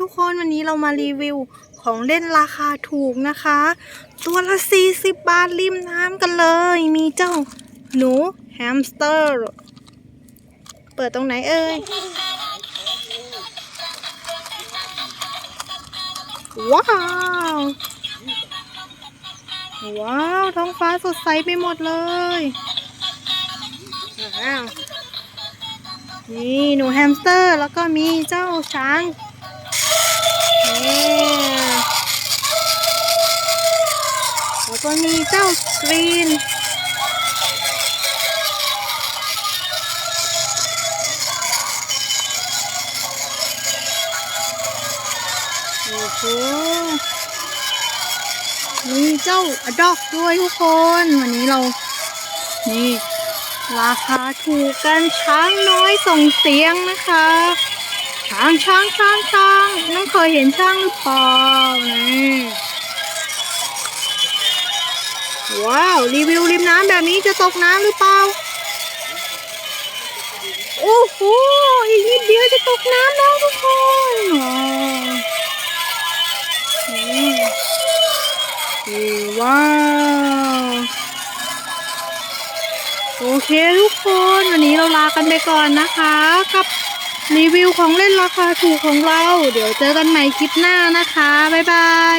ทุกคนวันนี้เรามารีวิวของเล่นราคาถูกนะคะ ตัวละ 40 บาทริมน้ำกันเลย มีเจ้าหนูแฮมสเตอร์ เปิดตรงไหนเอ่ยว้าว ว้าว ท้องฟ้าสดใสไปหมดเลยว้าวนี่หนูแฮมสเตอร์แล้วก็มีเจ้าช้าง แล้วก็มีเจ้ากรีนโอ้โหมีเจ้าอดอกด้วยทุกคน วันนี้เรา นี่ ราคาถูกกันช้างน้อยส่งเสียงนะคะ ช้างช้างช้างช้างน้องเคยเห็นช้างหรือเปล่านี่ว้าว รีวิวริมน้ำแบบนี้จะตกน้ำหรือเปล่า โอ้โห อีกนิดเดียวจะตกน้ำแล้วทุกคนว้าวนี่ว้าวโอเคทุกคน วันนี้เราลากันไปก่อนนะคะกับ รีวิวของเล่นราคาถูกของเรา เดี๋ยวเจอกันใหม่คลิปหน้านะคะ บ๊ายบาย